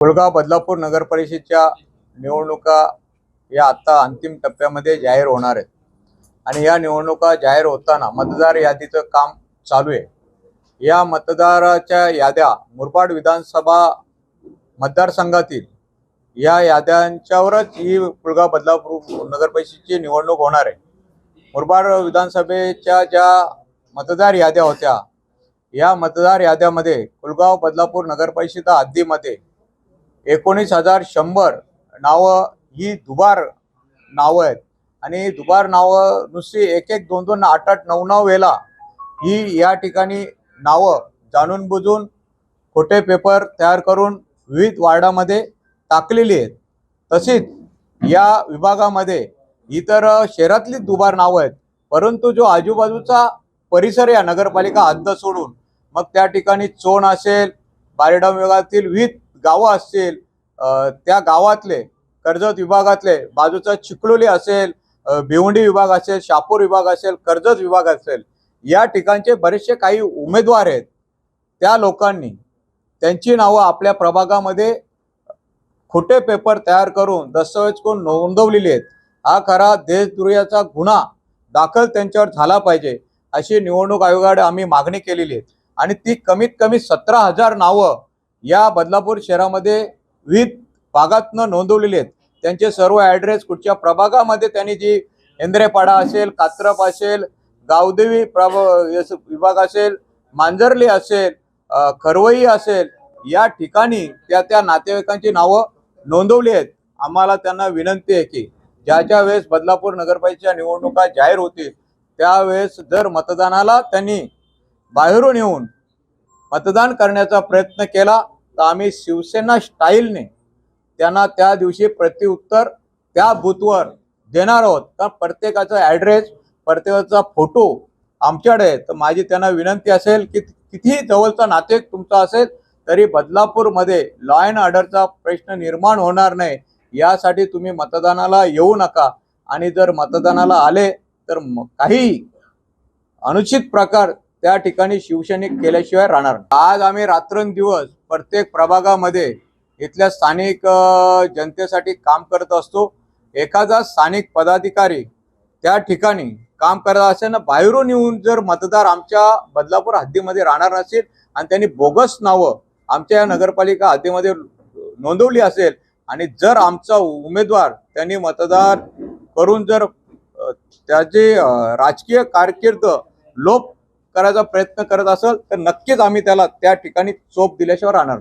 कुळगाव बदलापूर नगर परिषदेच्या निवडणुका या आता अंतिम टप्प्यामध्ये जाहीर होणार आहेत. आणि या निवडणुका जाहीर होताना मतदार यादीचं काम चालू आहे. या मतदाराच्या याद्या मुरबाड विधानसभा मतदारसंघातील या याद्यांच्यावरच ही पुलगाव बदलापूर नगरपरिषदेची निवडणूक होणार आहे. मुरबाड विधानसभेच्या ज्या मतदार याद्या होत्या या मतदार याद्यामध्ये कुलगाव बदलापूर नगरपरिषदा हद्दीमध्ये एकोणीस हजार शंभर नावं ही दुबार नावं आहेत. आणि दुबार नावं नुसती एक एक दोन दोन आठ आठ नऊ नऊ वेळा ही या ठिकाणी नावं जाणून बुजून खोटे पेपर तयार करून विविध वार्डामध्ये टाकलेली आहेत. तसेच या विभागामध्ये इतर शहरातली दुबार नावं आहेत. परंतु जो आजूबाजूचा परिसर या नगरपालिका हद्द सोडून मग त्या ठिकाणी चोण असेल बारेडाम विभागातील विविध गावं असतील त्या गावातले कर्जत विभागातले बाजूचा चिखलोली असेल भिवंडी विभाग असेल शापूर विभाग असेल कर्जत विभाग असेल या ठिकाणचे बरेचसे काही उमेदवार आहेत त्या लोकांनी त्यांची नावं आपल्या प्रभागामध्ये खोटे पेपर तयार करून दस्तऐवज करून नोंदवलेली आहेत. हा खरा देशद्रोहाचा गुन्हा दाखल त्यांच्यावर झाला पाहिजे अशी निवडणूक आयोगाकडे आम्ही मागणी केलेली आहे. आणि ती कमीत कमी सतरा हजार नावं या बदलापूर शहरामध्ये विविध भागातनं नोंदवलेली आहेत. त्यांचे सर्व ॲड्रेस कुठच्या प्रभागामध्ये त्यांनी जी इंद्रेपाडा असेल कात्रप असेल गावदेवी प्रभ यस- विभाग असेल मांजरली असेल खरवई असेल या ठिकाणी त्या त्या नातेवाईकांची नावं नोंदवली आहेत. आम्हाला त्यांना विनंती आहे की ज्या ज्या वेळेस बदलापूर नगरपालिकेच्या निवडणुका जाहीर होतील त्यावेळेस जर मतदानाला त्यांनी बाहेरून येऊन मतदान करण्याचा प्रयत्न केला तर आम्ही शिवसेना स्टाईलने त्यांना त्या दिवशी प्रत्युत्तर त्या बूथवर देणार आहोत. तर प्रत्येकाचा ॲड्रेस प्रत्येकाचा फोटो आमच्याकडे आहे. तर माझी त्यांना विनंती असेल की कितीही जवळचा नातेक तुमचा असेल तरी बदलापूरमध्ये लॉ अँड ऑर्डरचा प्रश्न निर्माण होणार नाही. यासाठी तुम्ही मतदानाला येऊ नका. आणि जर मतदानाला आले तर काही अनुचित प्रकार त्या ठिकाणी शिवसैनिक केल्याशिवाय राहणार आज आम्ही रात्रंदिवस प्रत्येक प्रभागामध्ये इथल्या स्थानिक जनतेसाठी काम करत असतो. एखादा स्थानिक पदाधिकारी त्या ठिकाणी काम करत असेल ना बाहेरून येऊन जर मतदार आमच्या बदलापूर हद्दीमध्ये राहणार नसेल आणि त्यांनी बोगस नावं आमच्या या नगरपालिका हद्दीमध्ये नोंदवली असेल आणि जर आमचा उमेदवार त्यांनी मतदार करून जर त्याचे त्याची राजकीय कारकीर्द लोप करायचा प्रयत्न करत असेल तर नक्कीच आम्ही त्याला त्या ठिकाणी चोप दिल्याशिवाय राहणार